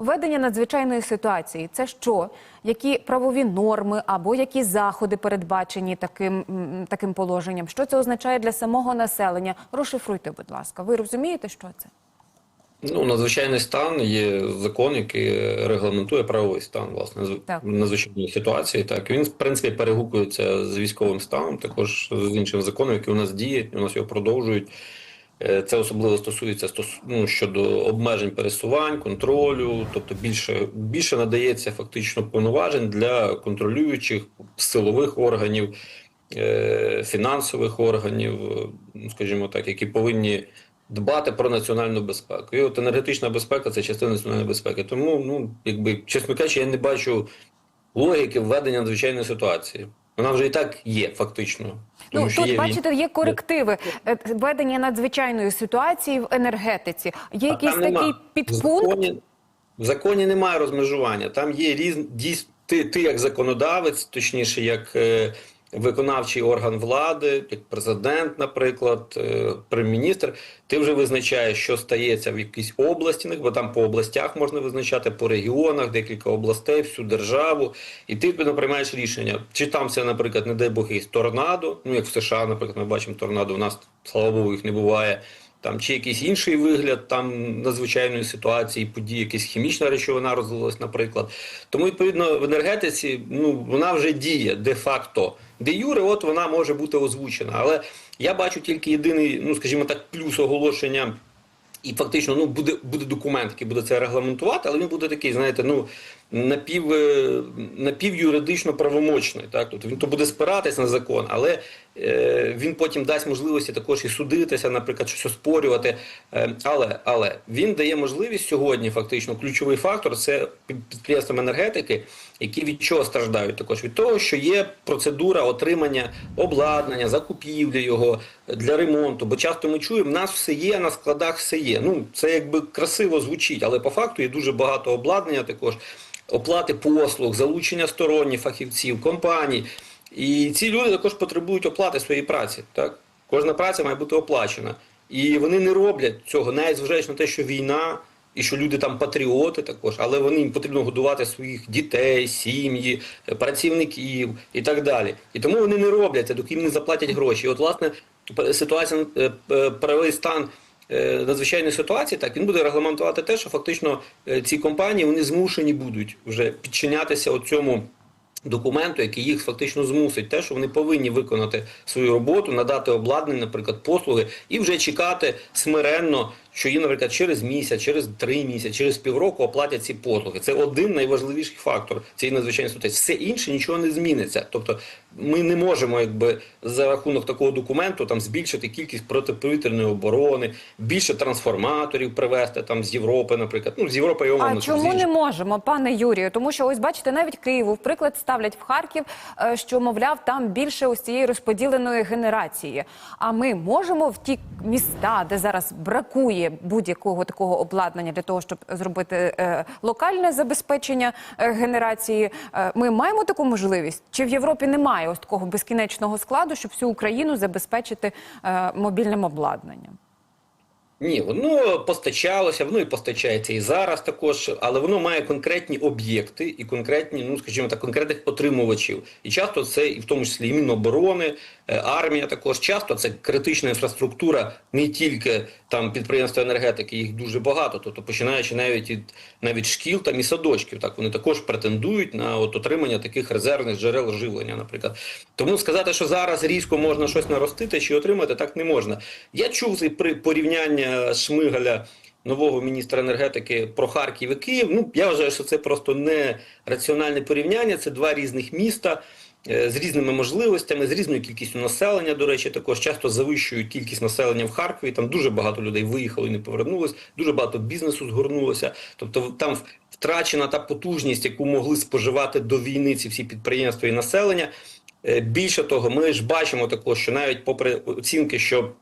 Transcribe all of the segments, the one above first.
Введення надзвичайної ситуації це що? Які правові норми або які заходи передбачені таким, таким положенням? Що це означає для самого населення? Розшифруйте, будь ласка. Ви розумієте, що це? Ну, надзвичайний стан є закон, який регламентує правовий стан власне Так. надзвичайної ситуації. Так він в принципі перегукується з військовим станом, також з іншим законом, який у нас діє, у нас його продовжують. Е, Це особливо стосується стос- ну, щодо обмежень пересувань, контролю, тобто більше, більше надається фактично повноважень для контролюючих силових органів, е, фінансових органів, ну, скажімо так, які повинні дбати про національну безпеку. І от енергетична безпека це частина національної безпеки. Тому, ну, якби, чесно кажучи, я не бачу логіки введення надзвичайної ситуації. Вона вже і так є, фактично. Тому ну що тут є бачите, є корективи ведення введення надзвичайної ситуації в енергетиці. Є А якийсь такий нема. В законі, в законі немає розмежування. Там є різні дійс, ти, ти як законодавець, точніше, як е, виконавчий орган влади, як президент, наприклад, е, прем'єр-міністр, ти вже визначаєш, що стається в якійсь області, бо там по областях можна визначати, по регіонах, декілька областей, всю державу, і ти відповідно приймаєш рішення. Чи там це, наприклад, не дай Бог, якийсь торнадо, ну як в США, наприклад, ми бачимо торнадо, у нас, слава Богу, їх не буває там чи якийсь інший вигляд там надзвичайної ситуації, події, якась хімічна речовина розлилась, наприклад. Тому відповідно в енергетиці ну вона вже діє де-факто. Де юре, от вона може бути озвучена. Але я бачу тільки єдиний, ну скажімо так, плюс оголошення. І фактично ну буде буде документ, який буде це регламентувати, але він буде такий, знаєте, ну напів, е, напівюридично правомочний. Так, тобто він то буде спиратись на закон, але він потім дасть можливості також і судитися, наприклад, щось оспорювати. Е, але, але він дає можливість сьогодні, фактично, ключовий фактор це підприємствам енергетики, які від чого страждають також від того, що є процедура отримання обладнання, закупівлі його для ремонту. Бо часто ми чуємо, в нас все є, на складах все є. Ну це якби красиво звучить, але по факту є дуже багато обладнання також. Оплати послуг, залучення сторонніх фахівців, компаній. І ці люди також потребують оплати своєї праці. Так? Кожна праця має бути оплачена. І вони не роблять цього, навіть зважаючи на те, що війна, і що люди там патріоти також, але вони їм потрібно годувати своїх дітей, сім'ї, працівників і так далі. І тому вони не роблять це, доки їм не заплатять гроші. І от, власне, ситуація, е, правовий стан е, надзвичайної ситуації, так він буде регламентувати те, що фактично е, ці компанії вони змушені будуть вже підчинятися цьому документу, який їх фактично змусить, те, що вони повинні виконати свою роботу, надати обладнання, наприклад, послуги, і вже чекати смиренно, що їм, наприклад, через місяць, через три місяці, через півроку оплатять ці послуги. Це один найважливіший фактор цієї надзвичайної ситуації. Все інше нічого не зміниться. Тобто, ми не можемо, якби за рахунок такого документу там збільшити кількість протиповітряної оборони, більше трансформаторів привезти там з Європи, наприклад. Ну з Європи умовно А чому не можемо, пане Юрію? Тому що ось бачите, навіть Києву в приклад ставлять в Харків, е, що мовляв, там більше ось цієї розподіленої генерації. А ми можемо в ті міста, де зараз бракує будь-якого такого обладнання для того, щоб зробити е, локальне забезпечення е, генерації. е, ми маємо таку можливість? Чи в Європі немає ось такого безкінечного складу, щоб всю Україну забезпечити мобільним обладнанням? Ні, воно постачалося, воно і постачається і зараз також, але воно має конкретні об'єкти і конкретні, ну скажімо так, конкретних отримувачів. І часто це і в тому числі і Міноборони, армія також. Часто це критична інфраструктура, не тільки там підприємства енергетики, їх дуже багато. Тобто починаючи навіть від навіть шкіл там і садочків, так вони також претендують на от отримання таких резервних джерел живлення, наприклад. Тому сказати, що зараз різко можна щось наростити чи отримати, так не можна. Я чув при порівняння Шмигаля. Нового міністра енергетики про Харків і Київ. Ну я вважаю, що це просто не раціональне порівняння. Це два різних міста е, з різними можливостями, з різною кількістю населення. До речі, також часто завищують кількість населення в Харкові. Там дуже багато людей виїхало і не повернулось, дуже багато бізнесу згорнулося. Тобто там втрачена та потужність, яку могли споживати до війни ці всі підприємства і населення. Е, Більше того, ми ж бачимо також, що навіть попри оцінки, що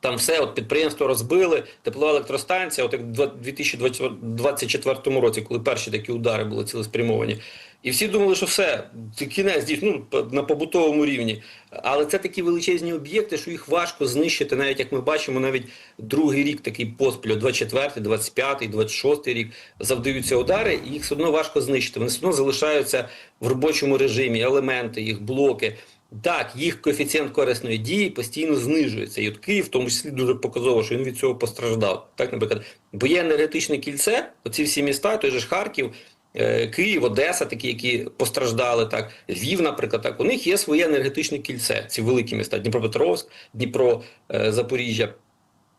Там все, от підприємство розбили, теплова електростанція, от як в 2024 році, коли перші такі удари були цілеспрямовані. І всі думали, що все, кінець дійсно ну, на побутовому рівні. Але це такі величезні об'єкти, що їх важко знищити, навіть як ми бачимо, навіть другий рік такий поспіль, 24, 25, 26 рік завдаються удари, і їх все одно важко знищити. Вони все одно залишаються в робочому режимі, елементи, їх блоки. Так, їх коефіцієнт корисної дії постійно знижується. І от Київ, в тому числі, дуже показово, що він від цього постраждав. Так, наприклад, бо є енергетичне кільце, оці всі міста, той же ж Харків, е, Київ, Одеса, такі, які постраждали, так, Львів, наприклад, так, у них є своє енергетичне кільце, ці великі міста, Дніпропетровськ, Дніпро, е, Запоріжжя.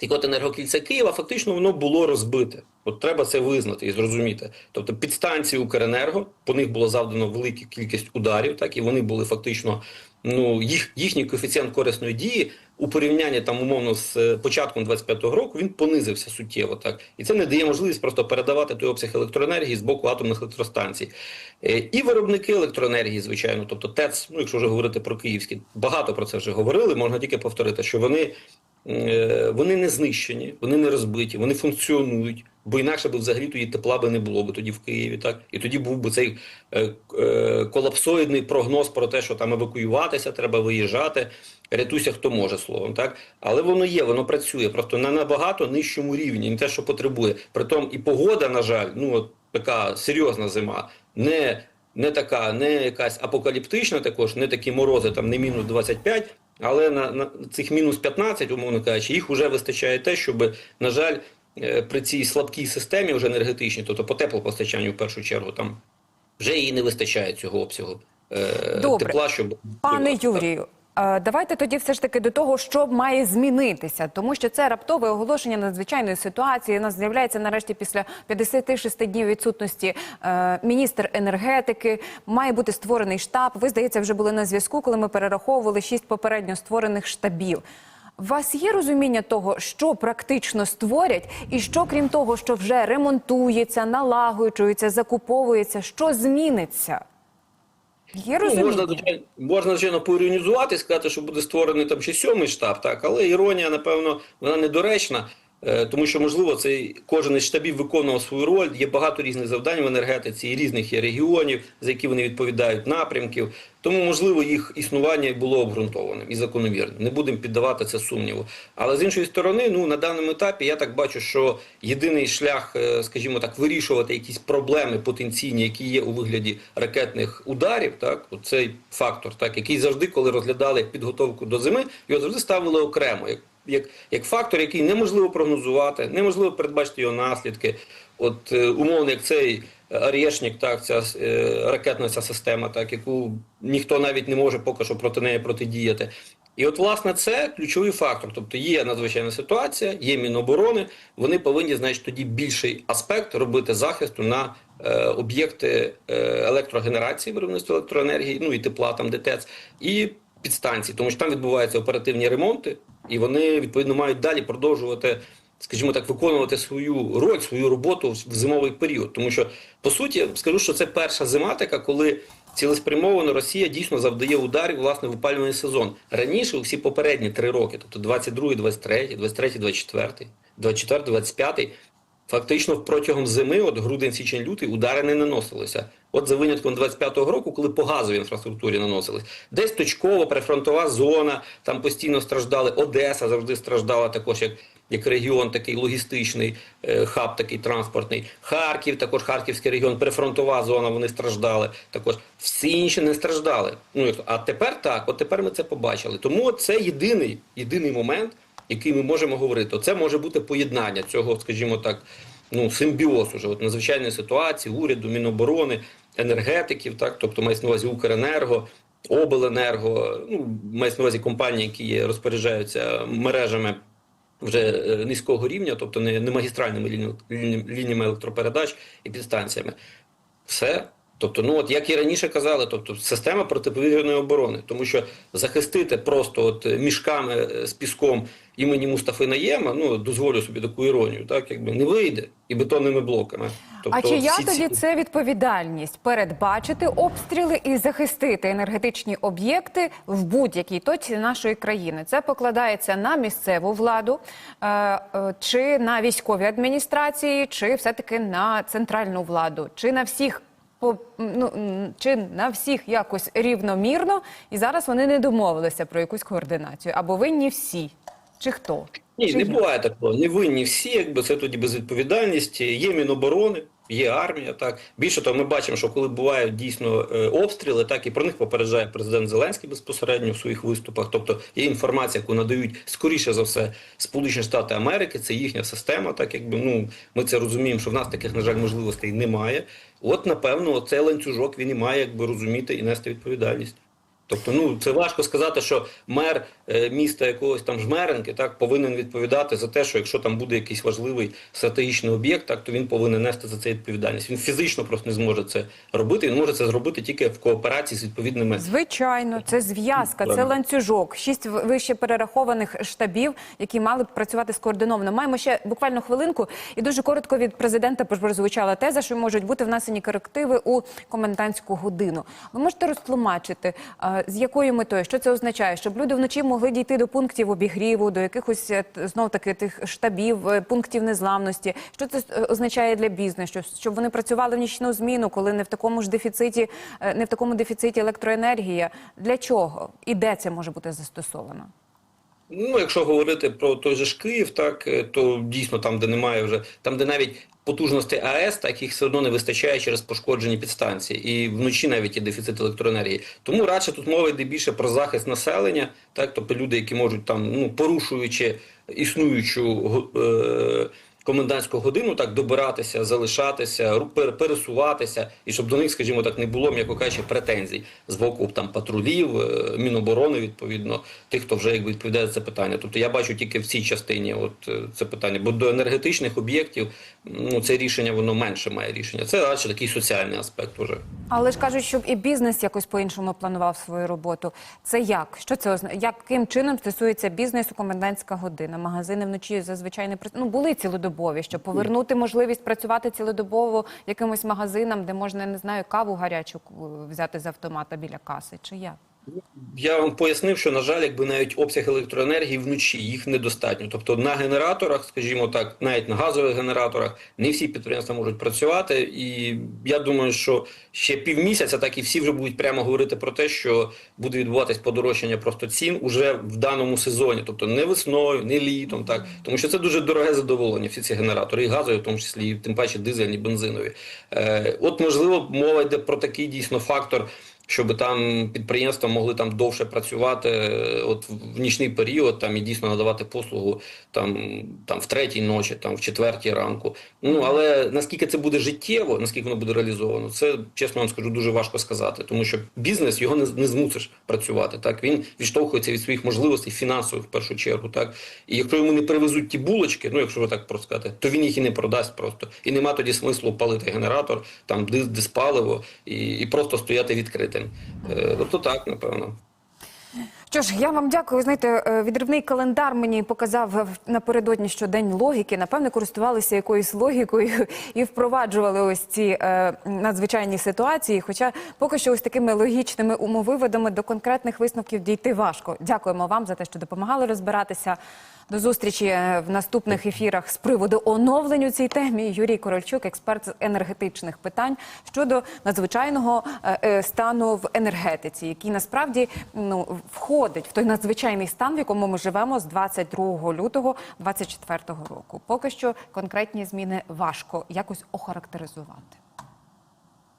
Так от енергокільце Києва фактично воно було розбите. От треба це визнати і зрозуміти. Тобто підстанції Укренерго, по них було завдано велика кількість ударів, так і вони були фактично, ну їх їхній коефіцієнт корисної дії у порівнянні там умовно з е, початком 25-го року він понизився суттєво. Так і це не дає можливість просто передавати той обсяг електроенергії з боку атомних електростанцій. Е, І виробники електроенергії, звичайно, тобто ТЕЦ, ну якщо вже говорити про київські, багато про це вже говорили. Можна тільки повторити, що вони. Е, вони не знищені, вони не розбиті, вони функціонують, бо інакше би взагалі тоді тепла би не було би тоді в Києві, так і тоді був би цей е, е, колапсоїдний прогноз про те, що там евакуюватися, треба виїжджати. Рятуйся, хто може словом, так але воно є, воно працює просто на набагато нижчому рівні, не те, що потребує. Притом і погода, на жаль, ну от така серйозна зима, не, не така, не якась апокаліптична, також не такі морози, там не мінус 25, але на, на цих мінус 15, умовно кажучи, їх вже вистачає те, щоб, на жаль, е, при цій слабкій системі вже енергетичній, тобто по теплопостачанню в першу чергу, там вже їй не вистачає цього обсягу е, Добре. тепла, щоб Пане Юрію, давайте тоді все ж таки до того, що має змінитися, тому що це раптове оголошення надзвичайної ситуації. У нас з'являється нарешті після 56 днів відсутності е, міністр енергетики. Має бути створений штаб. Ви здається, вже були на зв'язку, коли ми перераховували шість попередньо створених штабів. У вас є розуміння того, що практично створять, і що крім того, що вже ремонтується, налагоджується, закуповується, що зміниться? Є Ну, можна, звичайно, можна, звичайно, поіронізувати, сказати, що буде створений там ще сьомий штаб, так, але іронія, напевно, вона недоречна, тому що, можливо, цей кожен із штабів виконував свою роль. Є багато різних завдань в енергетиці, і різних є регіонів, за які вони відповідають напрямків. Тому, можливо, їх існування було обґрунтованим і закономірним. Не будемо піддавати це сумніву. Але з іншої сторони, ну на даному етапі я так бачу, що єдиний шлях, е, скажімо так, вирішувати якісь проблеми потенційні, які є у вигляді ракетних ударів, так цей фактор, так який завжди, коли розглядали підготовку до зими, його завжди ставили окремо, як як, як фактор, який неможливо прогнозувати, неможливо передбачити його наслідки. От е, умовно, як цей Арєшнік, так ця е, ракетна ця система, так яку ніхто навіть не може поки що проти неї протидіяти. І от, власне, це ключовий фактор. Тобто є надзвичайна ситуація, є Міноборони. Вони повинні, значить, тоді більший аспект робити захисту на е, об'єкти е, електрогенерації, виробництва електроенергії, ну і тепла, там ДТЕЦ, і підстанції, тому що там відбуваються оперативні ремонти, і вони відповідно мають далі продовжувати. Скажімо так, виконувати свою роль, свою роботу в зимовий період. Тому що, по суті, скажу, що це перша зима така, коли цілеспрямовано Росія дійсно завдає ударів власне в опалювальний сезон. Раніше, у всі попередні три роки, тобто 22, 23, 23, 24, 24, 25, фактично протягом зими, от грудень, січень, лютий, удари не наносилися. От за винятком 25-го року, коли по газовій інфраструктурі наносились, десь точково прифронтова зона, там постійно страждали. Одеса завжди страждала також як. Як регіон такий логістичний, е, хаб такий транспортний, Харків, також Харківський регіон, прифронтова зона, вони страждали. Також всі інші не страждали. Ну а тепер так, от тепер ми це побачили. Тому це єдиний, єдиний момент, який ми можемо говорити. Це може бути поєднання цього, скажімо так, ну симбіоз уже от надзвичайної ситуації, уряду, міноборони, енергетиків, так, тобто мається на увазі Укренерго. Обленерго, ну мається на увазі компанії, які розпоряджаються мережами вже е, низького рівня, тобто не, не магістральними ліні- ліні- лініями електропередач і підстанціями. Все. Тобто, ну от як і раніше казали, тобто система протиповітряної оборони, тому що захистити просто от мішками е, з піском імені Мустафи Наєма, ну дозволю собі таку іронію, так якби не вийде і бетонними блоками. Тобто, а чия всі ці- тоді це відповідальність передбачити обстріли і захистити енергетичні об'єкти в будь-якій точці нашої країни? Це покладається на місцеву владу е, е, чи на військові адміністрації, чи все-таки на центральну владу, чи на всіх. По ну чи на всіх якось рівномірно, і зараз вони не домовилися про якусь координацію або винні всі, чи хто? Ні, Чи не як? буває такого. Не винні всі, якби це тоді безвідповідальність. Є Міноборони, є армія. Так більше того, ми бачимо, що коли бувають дійсно е, обстріли, так і про них попереджає президент Зеленський безпосередньо в своїх виступах. Тобто є інформація, яку надають скоріше за все Сполучені Штати Америки. Це їхня система. Так якби ну ми це розуміємо, що в нас таких на жаль можливостей немає. От напевно, цей ланцюжок він і має якби розуміти і нести відповідальність. Тобто, ну це важко сказати, що мер е, міста якогось там жмеренки так повинен відповідати за те, що якщо там буде якийсь важливий стратегічний об'єкт, так то він повинен нести за це відповідальність. Він фізично просто не зможе це робити. Він може це зробити тільки в кооперації з відповідними Звичайно, це зв'язка, це ланцюжок, шість вище перерахованих штабів, які мали б працювати скоординовано. Маємо ще буквально хвилинку, і дуже коротко від президента прозвучала теза, що можуть бути внесені корективи у комендантську годину. Ви можете розтлумачити, е, з якою метою, що це означає, щоб люди вночі могли дійти до пунктів обігріву, до якихось знов таки тих штабів, е, пунктів незламності. Що це е, означає для бізнесу? Щоб- вони працювали в нічну зміну, коли не в такому ж дефіциті, е, не в такому дефіциті електроенергія. Для чого і де це може бути застосовано? Ну, якщо говорити про той же ж Київ, так е, то дійсно там, де немає вже там, де навіть потужностей АЕС, так їх все одно не вистачає через пошкоджені підстанції, і вночі навіть є дефіцит електроенергії. Тому радше тут мова йде більше про захист населення, так тобто люди, які можуть там, ну порушуючи існуючу е, комендантську годину, так добиратися, залишатися, пересуватися, і щоб до них, скажімо так, не було, м'яко кажучи, претензій з боку там патрулів, е, міноборони, відповідно, тих, хто вже якби відповідає за це питання. Тобто я бачу тільки в цій частині, от е, це питання. Бо до енергетичних об'єктів ну це рішення воно менше має рішення. Це радше такий соціальний аспект уже. Але ж кажуть, щоб і бізнес якось по-іншому планував свою роботу. Це як? Що це означає? Яким чином стосується бізнесу комендантська година? Магазини вночі зазвичай не працюють. Ну, були цілодобові, щоб повернути можливість працювати цілодобово якимось магазинам, де можна, не знаю, каву гарячу е, взяти з автомата біля каси, чи як? Я вам пояснив, що на жаль, якби навіть обсяг електроенергії вночі їх недостатньо. Тобто на генераторах, скажімо так, навіть на газових генераторах, не всі підприємства можуть працювати. І я думаю, що ще півмісяця, так і всі вже будуть прямо говорити про те, що буде відбуватись подорожчання просто цін уже в даному сезоні, тобто не весною, не літом, так тому що це дуже дороге задоволення. Всі ці генератори, і газові, в тому числі, і тим паче дизельні, бензинові. Е, от можливо, мова йде про такий дійсно фактор щоб там підприємства могли там довше працювати, е, от в нічний період там і дійсно надавати послугу там, там в третій ночі, там в четвертій ранку. Ну але наскільки це буде життєво, наскільки воно буде реалізовано, це чесно вам скажу дуже важко сказати, тому що бізнес його не, не змусиш працювати. Так він відштовхується від своїх можливостей фінансових в першу чергу. Так і якщо йому не привезуть ті булочки, ну якщо ви так просто сказати, то він їх і не продасть просто. І нема тоді смислу палити генератор, там дис, диспаливо і, і просто стояти відкритим. Е, Тобто так, напевно. Що ж, я вам дякую. Знаєте, е, відривний календар мені показав напередодні, що день логіки. Напевне, користувалися якоюсь логікою і впроваджували ось ці е, надзвичайні ситуації. Хоча поки що ось такими логічними умовиводами до конкретних висновків дійти важко. Дякуємо вам за те, що допомагали розбиратися. До зустрічі е, в наступних ефірах з приводу оновлень у цій темі. Юрій Корольчук, експерт з енергетичних питань щодо надзвичайного е, е, стану в енергетиці, який насправді ну входить в той надзвичайний стан, в якому ми живемо з 22 лютого 2024 року. Поки що конкретні зміни важко якось охарактеризувати.